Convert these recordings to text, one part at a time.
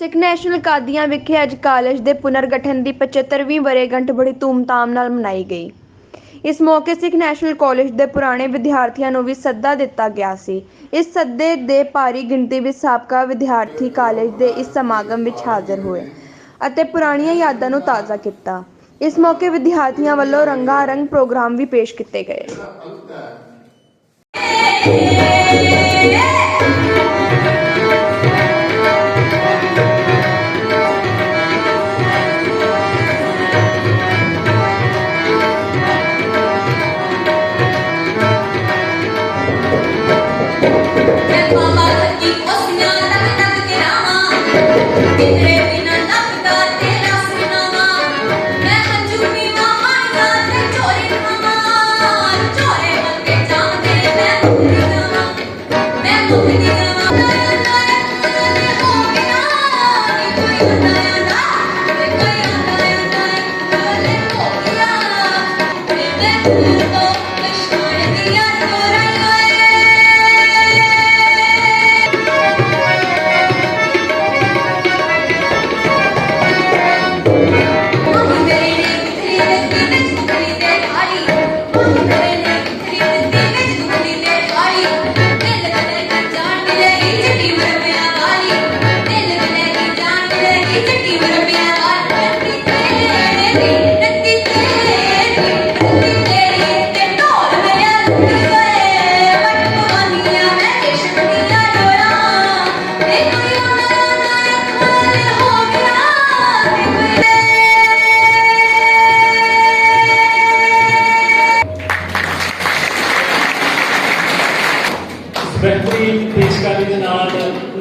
ਸਿੱਖ national ਕਾਦੀਆਂ ਵਿਖੇ ਅੱਜ college ਦੇ ਪੁਨਰਗਠਨ ਦੀ 75ਵੀਂ ਵਰ੍ਹੇਗੰਢ ਬੜੀ ਧੂਮਧਾਮ ਨਾਲ ਮਨਾਈ ਗਈ ਇਸ ਮੌਕੇ ਸਿੱਖ ਨੈਸ਼ਨਲ ਕਾਲਜ ਦੇ ਪੁਰਾਣੇ ਵਿਦਿਆਰਥੀਆਂ ਨੂੰ ਵੀ ਸੱਦਾ ਦਿੱਤਾ ਗਿਆ ਸੀ ਇਸ ਸੱਦੇ ਦੇ ਭਾਰੀ ਗਿਣਤੀ ਵਿੱਚ ਸਾਬਕਾ ਵਿਦਿਆਰਥੀ ਕਾਲਜ ਦੇ ਇਸ ਸਮਾਗਮ ਵਿੱਚ ਹਾਜ਼ਰ ਹੋਏ ਅਤੇ ਪੁਰਾਣੀਆਂ ਯਾਦਾਂ ਨੂੰ ਤਾਜ਼ਾ ਕੀਤਾ ਇਸ ਮੌਕੇ ਵਿਦਿਆਰਥੀਆਂ ਵੱਲੋਂ ਰੰਗਾ ਰੰਗ ਪ੍ਰੋਗਰਾਮ ਵੀ ਪੇਸ਼ ਕੀਤੇ ਗਏ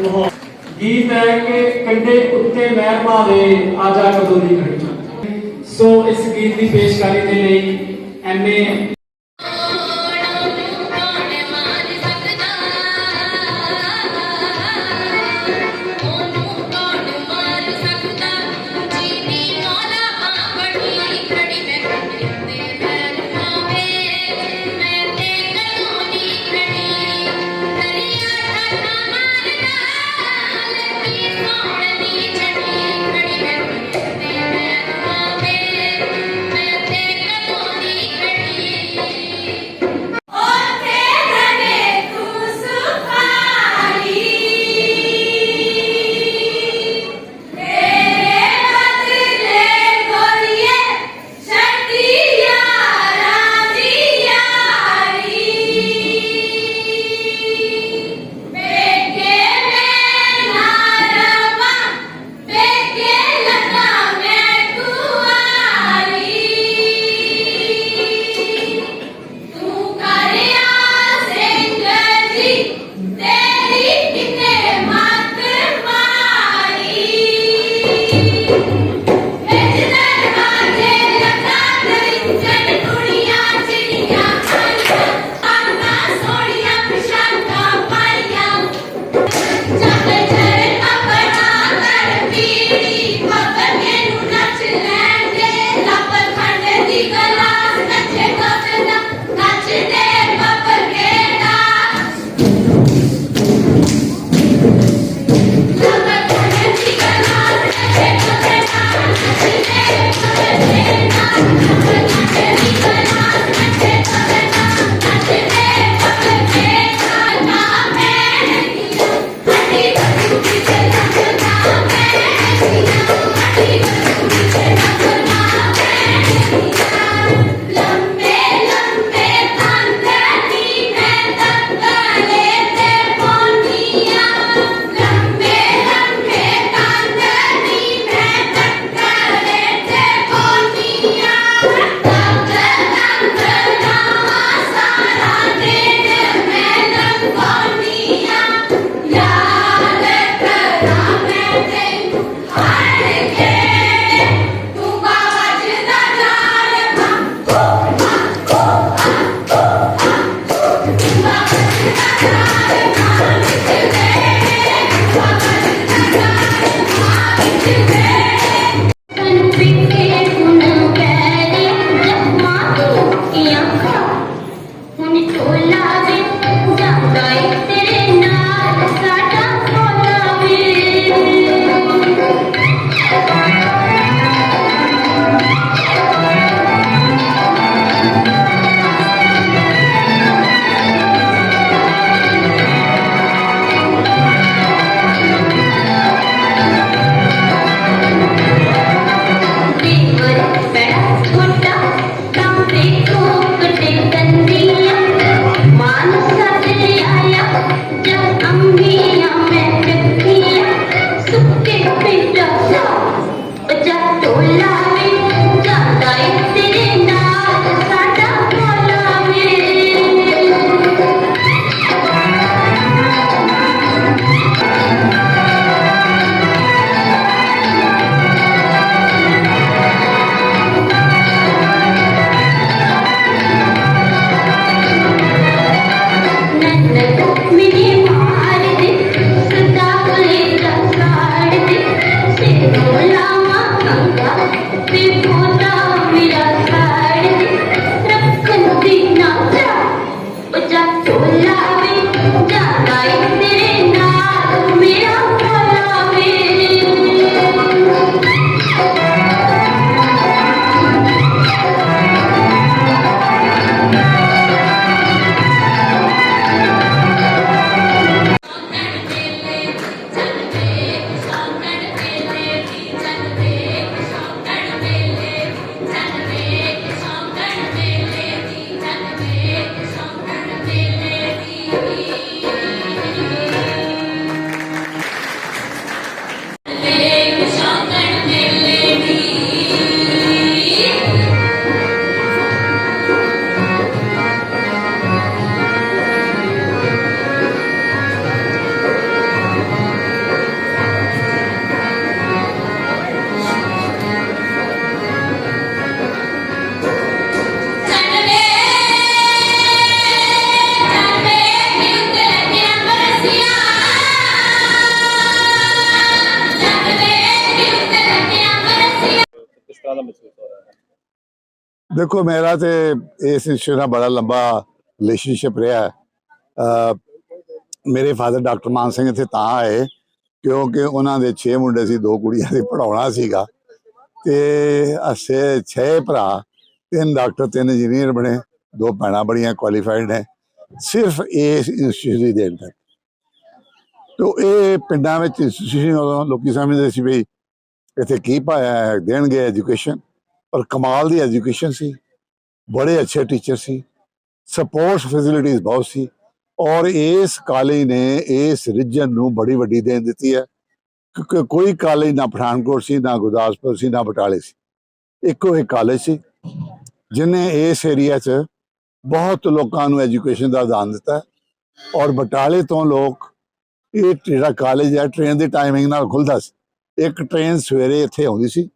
ਮਾਹੌਲ ਗੀਤ ਹੈ ਕਿ ਕੰਡੇ ਉੱਤੇ ਮਹਿਰ ਭਾਵੇ ਆਜਾ ਕਦੋਂ ਦੀ ਘੜੀ ਸੋ ਇਸ ਗੀਤ ਦੀ ਪੇਸ਼ਕਾਰੀ ਦੇ ਲਈ ਐਮਏ Thank you. nine, ਦੇਖੋ ਮੇਰਾ ਤੇ ਇਸ ਇਸ਼ੂ ਨਾਲ ਬੜਾ ਲੰਬਾ ਰਿਲੇਸ਼ਨਸ਼ਿਪ ਰਿਹਾ ਹੈ। ਅਹ ਮੇਰੇ ਫਾਦਰ ਡਾਕਟਰ ਮਾਨ ਸਿੰਘ ਇੱਥੇ ਤਾਂ ਆਏ ਕਿਉਂਕਿ ਉਹਨਾਂ ਦੇ 6 ਮੁੰਡੇ ਸੀ ਦੋ ਕੁੜੀਆਂ ਦੇ ਪੜਾਉਣਾ ਸੀਗਾ ਤੇ ਅਸੇ 6 ਭਰਾ ਤਿੰਨ ਡਾਕਟਰ ਤਿੰਨ ਇੰਜੀਨੀਅਰ ਬਣੇ ਦੋ ਭੈਣਾਂ ਬੜੀਆਂ ਕੁਆਲੀਫਾਈਡ ਨੇ ਸਿਰਫ ਇਸ ਇੰਸਟੀਚਿਊਟ ਦੀ ਦੇਣ ਤੱਕ ਤੋ ਇਹ ਪਿੰਡਾਂ ਵਿੱਚ ਇੰਸਟੀਚਿਊਸ਼ਨ ਉਦੋਂ ਲੋਕੀ ਸਮਝਦੇ ਸੀ ਵੀ ਇੱਥੇ ਕੀ ਪਾਇਆ ਹੈ, ਦੇਣਗੇ ਐਜੂਕੇਸ਼ਨ ਪਰ ਕਮਾਲ ਦੀ ਐਜੂਕੇਸ਼ਨ ਸੀ ਬੜੇ ਅੱਛੇ ਟੀਚਰ ਸੀ ਸਪੋਰਟਸ ਫੈਸਿਲਿਟੀਆਂ ਬਹੁਤ ਸੀ ਔਰ ਇਸ ਕਾਲਜ ਨੇ ਇਸ ਰੀਜਨ ਨੂੰ ਬੜੀ ਵੱਡੀ ਦੇਣ ਦਿੱਤੀ ਹੈ ਕਿਉਂਕਿ ਕੋਈ ਕਾਲਜ ਨਾ ਪਠਾਨਕੋਟ ਸੀ ਨਾ ਗੁਰਦਾਸਪੁਰ ਸੀ ਨਾ ਬਟਾਲੇ ਸੀ ਇੱਕੋ ਇੱਕ ਕਾਲਜ ਸੀ ਜਿਨੇ ਇਸ ਏਰੀਆ 'ਚ ਬਹੁਤ ਲੋਕਾਂ ਨੂੰ ਐਜੂਕੇਸ਼ਨ ਦਾ ਦਾਨ ਦਿੱਤਾ ਔਰ ਬਟਾਲੇ ਤੋਂ ਲੋਕ ਇਹ ਜਿਹੜਾ ਕਾਲਜ ਹੈ ਟ੍ਰੇਨ ਦੀ ਟਾਈਮਿੰਗ ਨਾਲ ਖੁੱਲਦਾ ਸੀ ਇੱਕ ਟ੍ਰੇਨ ਸਵੇਰੇ ਇੱਥੇ ਆਉਂਦੀ ਸੀ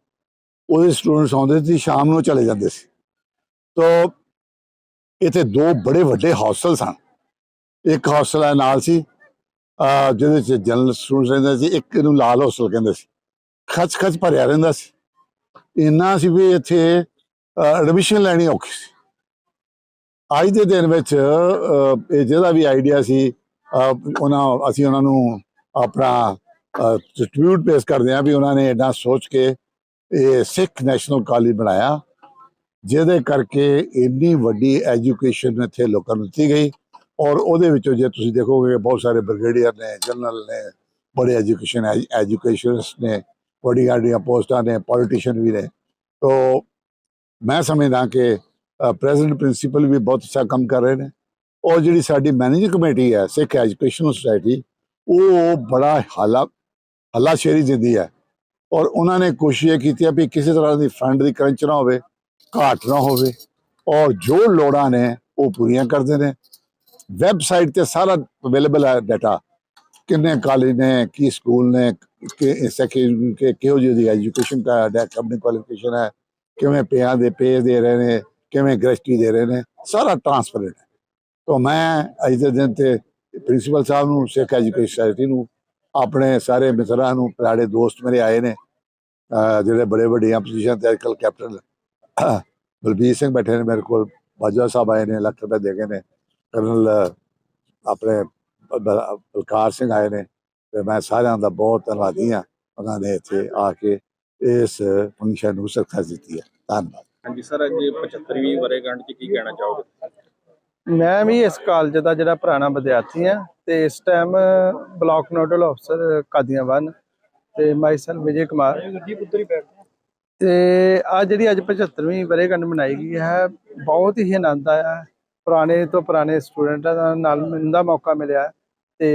ਉਹਦੇ ਸਟੂਡੈਂਟਸ ਆਉਂਦੇ ਸੀ, ਸ਼ਾਮ ਨੂੰ ਚਲੇ ਜਾਂਦੇ ਸੀ। ਤੋ ਇੱਥੇ ਦੋ ਬੜੇ ਵੱਡੇ ਹੌਸਟਲ ਸਨ ਇੱਕ ਹੌਸਟਲ ਨਾਲ ਸੀ ਜਿਹਦੇ ਚ ਜਨਰਲ ਸਟੂਡੈਂਟਸ ਰਹਿੰਦੇ ਸੀ, ਇੱਕ ਨੂੰ ਲਾਲ ਹੌਸਟਲ ਕਹਿੰਦੇ ਸੀ। ਖਚ ਖਚ ਭਰਿਆ ਰਹਿੰਦਾ ਸੀ। ਇੰਨਾ ਸੀ ਵੀ ਇੱਥੇ ਐਡਮਿਸ਼ਨ ਲੈਣੀ ਔਖੀ ਸੀ। ਅੱਜ ਦੇ ਦਿਨ ਵਿੱਚ ਇਹ ਜਿਹਦਾ ਵੀ ਆਈਡੀਆ ਸੀ ਉਹਨਾਂ, ਅਸੀਂ ਉਹਨਾਂ ਨੂੰ ਆਪਣਾ ਟ੍ਰਿਬਿਊਟ ਪੇਸ਼ ਕਰਦੇ ਹਾਂ ਵੀ ਉਹਨਾਂ ਨੇ ਇੰਨਾ ਸੋਚ ਕੇ ਇਹ ਸਿੱਖ ਨੈਸ਼ਨਲ ਕਾਲਜ ਬਣਾਇਆ, ਜਿਹਦੇ ਕਰਕੇ ਇੰਨੀ ਵੱਡੀ ਐਜੂਕੇਸ਼ਨ ਇੱਥੇ ਲੋਕਾਂ ਨੂੰ ਦਿੱਤੀ ਗਈ ਔਰ ਉਹਦੇ ਵਿੱਚੋਂ ਜੇ ਤੁਸੀਂ ਦੇਖੋਗੇ ਬਹੁਤ ਸਾਰੇ ਬ੍ਰਿਗੇਡੀਅਰ ਨੇ ਜਨਰਲ ਨੇ, ਬੜੇ ਐਜੂਕੇਸ਼ਨ ਐਜੂਕੇਸ਼ਨਸ ਨੇ, ਵੱਡੀਆਂ ਵੱਡੀਆਂ ਪੋਸਟਾਂ ਨੇ ਪੋਲੀਟੀਸ਼ੀਅਨ ਵੀ ਨੇ। ਤੋ ਮੈਂ ਸਮਝਦਾ ਕਿ ਪ੍ਰੈਜ਼ੀਡੈਂਟ ਪ੍ਰਿੰਸੀਪਲ ਵੀ ਬਹੁਤ ਅੱਛਾ ਕੰਮ ਕਰ ਰਹੇ ਨੇ। ਔਰ ਜਿਹੜੀ ਸਾਡੀ ਮੈਨੇਜਿੰਗ ਕਮੇਟੀ ਹੈ ਸਿੱਖ ਐਜੂਕੇਸ਼ਨ ਸੁਸਾਇਟੀ ਉਹ ਬੜਾ ਹਾਲਾ, ਹੱਲਾਸ਼ੇਰੀ ਦਿੰਦੀ ਹੈ। ਔਰ ਉਹਨਾਂ ਨੇ ਕੋਸ਼ਿਸ਼ ਇਹ ਕੀਤੀ ਹੈ ਵੀ ਕਿਸੇ ਤਰ੍ਹਾਂ ਦੀ ਫੰਡ ਦੀ ਕਰੰਚ ਨਾ ਹੋਵੇ, ਘਾਟ ਨਾ ਹੋਵੇ, ਔਰ ਜੋ ਲੋੜਾਂ ਨੇ ਉਹ ਪੂਰੀਆਂ ਕਰਦੇ ਨੇ। ਵੈਬਸਾਈਟ ਤੇ ਸਾਰਾ ਅਵੇਲੇਬਲ ਹੈ ਡਾਟਾ ਕਿੰਨੇ ਕਾਲਜ ਨੇ, ਕੀ ਸਕੂਲ ਨੇ, ਕਿ ਸੈਕਿੰਡ ਕਿ ਕਿਹੋ ਜਿਹੀ ਦੀ ਐਜੂਕੇਸ਼ਨ ਦਾ ਡੈਕ ਆਪਣੀ ਕੁਆਲੀਫਿਕੇਸ਼ਨ ਹੈ, ਕਿਵੇਂ ਪਿਆਂ ਦੇ ਪੇ ਦੇ ਰਹੇ ਨੇ, ਕਿਵੇਂ ਗ੍ਰੈਸਟੀ ਦੇ ਰਹੇ ਨੇ, ਸਾਰਾ ਟ੍ਰਾਂਸਪੇਰੈਂਟ ਹੈ। ਤਾਂ ਮੈਂ ਅੱਜ ਦੇ ਦਿਨ ਤੇ ਪ੍ਰਿੰਸੀਪਲ ਸਾਹਿਬ ਨੂੰ, ਸਿੱਖ ਐਜੂਕੇਸ਼ਨ ਸੋਸਾਇਟੀ ਨੂੰ, ਆਪਣੇ ਸਾਰੇ ਮਿੱਤਰਾਂ ਨੂੰ ਪਿਆਰੇ ਦੋਸਤ ਮੇਰੇ ਆਏ ਨੇ ਜਿਹੜੇ ਬੜੇ ਵੱਡੀਆਂ ਪੋਜੀਸ਼ਨ ਤੇ ਅੱਜਕੱਲ ਕੈਪਟਨ ਬਲਬੀਰ ਸਿੰਘ ਬੈਠੇ ਨੇ ਮੇਰੇ ਕੋਲ ਬਾਜਵਾ ਸਾਹਿਬ ਆਏ ਨੇ ਲੱਖ ਰੁਪਏ ਦੇ ਗਏ ਨੇ। ਕਰਨਲ ਆਪਣੇ ਬਲਕਾਰ ਸਿੰਘ ਆਏ ਨੇ ਤੇ ਮੈਂ ਸਾਰਿਆਂ ਦਾ ਬਹੁਤ ਧੰਨਵਾਦੀ ਹਾਂ ਉਹਨਾਂ ਨੇ ਇੱਥੇ ਆ ਕੇ ਇਸ ਫੰਕਸ਼ਨ ਨੂੰ ਸਕਸੈਸ ਦਿੱਤੀ ਹੈ। ਧੰਨਵਾਦ। ਹਾਂਜੀ ਸਰ ਅੱਜ 75ਵੀਂ ਵਰੇਗੰਢ 'ਚ ਕੀ ਕਹਿਣਾ ਚਾਹੋਗੇ? ਮੈਂ ਵੀ ਇਸ ਕਾਲਜ ਦਾ ਜਿਹੜਾ ਪੁਰਾਣਾ ਵਿਦਿਆਰਥੀ ਆ ਤੇ ਇਸ ਟਾਈਮ ਬਲਾਕ ਨੋਡਲ ਅਫਸਰ ਕਾਦੀਆਂ ਤੇ ਮਾਈਸੈਲ ਵਿਜੇ ਕੁਮਾਰ। ਤੇ ਆ ਜਿਹੜੀ ਅੱਜ 75ਵੀਂ ਵਰੇਗੰਢ ਮਨਾਈ ਗਈ ਹੈ ਬਹੁਤ ਹੀ ਆਨੰਦ ਆਇਆ। ਪੁਰਾਣੇ ਤੋਂ ਪੁਰਾਣੇ ਸਟੂਡੈਂਟਾਂ ਦਾ ਨਾਲ ਮਿਲਣ ਦਾ ਮੌਕਾ ਮਿਲਿਆ ਤੇ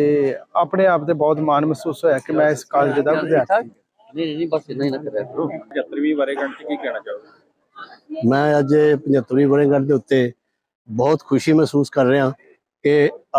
ਆਪਣੇ ਆਪ ਤੇ ਬਹੁਤ ਮਾਣ ਮਹਿਸੂਸ ਹੋਇਆ ਕਿ ਮੈਂ ਇਸ ਕਾਲਜ ਦਾ ਵਿਦਿਆਰਥੀ। ਨਹੀਂ ਨਹੀਂ ਬਸ ਇੰਨਾ ਹੀ ਨਾ ਕਰਿਆ ਕਰੋ 75ਵੀਂ ਵਰੇਗੰਢ 'ਚ ਕੀ ਕਹਿਣਾ ਚਾਹੋਗੇ? ਮੈਂ ਅੱਜ 75ਵੀਂ ਵਰ੍ਹੇਗੰਢ ਦੇ ਉੱਤੇ ਬਹੁਤ ਖੁਸ਼ੀ ਮਹਿਸੂਸ ਕਰ ਰਿਹਾ ਕਿ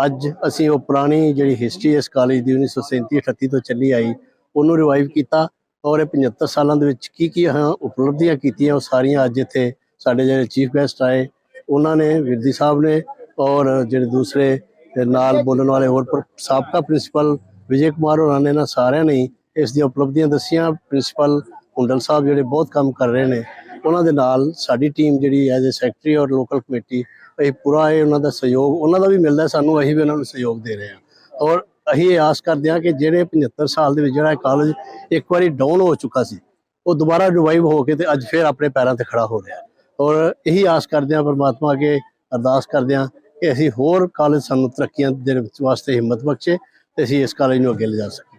ਅੱਜ ਅਸੀਂ ਉਹ ਪੁਰਾਣੀ ਜਿਹੜੀ ਹਿਸਟਰੀ ਇਸ ਕਾਲਜ ਦੀ 1937 38 ਤੋਂ ਚੱਲੀ ਆਈ ਉਹਨੂੰ ਰਿਵਾਈਵ ਕੀਤਾ ਔਰ ਇਹ 75 ਸਾਲਾਂ ਦੇ ਵਿੱਚ ਕੀ ਕੀ ਹਾਂ ਉਪਲਬਧੀਆਂ ਕੀਤੀਆਂ ਉਹ ਸਾਰੀਆਂ ਅੱਜ ਇੱਥੇ ਸਾਡੇ ਜਿਹੜੇ ਚੀਫ ਗੈਸਟ ਆਏ, ਉਹਨਾਂ ਨੇ ਵਿਰਦੀ ਸਾਹਿਬ ਨੇ ਔਰ ਜਿਹੜੇ ਦੂਸਰੇ ਨਾਲ ਬੋਲਣ ਵਾਲੇ ਹੋਰ ਪਰ- ਸਾਬਕਾ ਪ੍ਰਿੰਸੀਪਲ ਵਿਜੇ ਕੁਮਾਰ ਹੋਰਾਂ ਨੇ ਨਾ ਸਾਰਿਆਂ ਨੇ ਇਸ ਦੀਆਂ ਉਪਲਬਧੀਆਂ ਦੱਸੀਆਂ। ਪ੍ਰਿੰਸੀਪਲ ਹੁੰਡਲ ਸਾਹਿਬ ਜਿਹੜੇ ਬਹੁਤ ਕੰਮ ਕਰ ਰਹੇ ਨੇ, ਉਹਨਾਂ ਦੇ ਨਾਲ ਸਾਡੀ ਟੀਮ ਜਿਹੜੀ ਐਜ਼ ਅ ਸੈਕਟਰੀ ਔਰ ਲੋਕਲ ਕਮੇਟੀ ਇਹ ਪੂਰਾ ਇਹ ਉਹਨਾਂ ਦਾ ਸਹਿਯੋਗ, ਉਹਨਾਂ ਦਾ ਵੀ ਮਿਲਦਾ ਸਾਨੂੰ, ਅਸੀਂ ਵੀ ਉਹਨਾਂ ਨੂੰ ਸਹਿਯੋਗ ਦੇ ਰਹੇ ਹਾਂ। ਔਰ ਅਸੀਂ ਇਹ ਆਸ ਕਰਦੇ ਹਾਂ ਕਿ ਜਿਹੜੇ 75 ਸਾਲ ਦੇ ਵਿੱਚ ਜਿਹੜਾ ਕਾਲਜ ਇੱਕ ਵਾਰੀ ਡਾਊਨ ਹੋ ਚੁੱਕਾ ਸੀ, ਉਹ ਦੁਬਾਰਾ ਰਿਵਾਈਵ ਹੋ ਕੇ ਤੇ ਅੱਜ ਫੇਰ ਆਪਣੇ ਪੈਰਾਂ ਤੇ ਖੜਾ ਹੋ ਰਿਹਾ ਔਰ ਇਹੀ ਆਸ ਕਰਦੇ ਹਾਂ ਪਰਮਾਤਮਾ ਅੱਗੇ ਅਰਦਾਸ ਕਰਦੇ ਹਾਂ ਕਿ ਅਸੀਂ ਹੋਰ ਕਾਲਜ ਸਾਨੂੰ ਤਰੱਕੀਆਂ ਦੇ ਵਾਸਤੇ ਹਿੰਮਤ ਬਖਸ਼ੇ ਤੇ ਅਸੀਂ ਇਸ ਕਾਲਜ ਨੂੰ ਅੱਗੇ ਲਿਜਾ ਸਕੀਏ।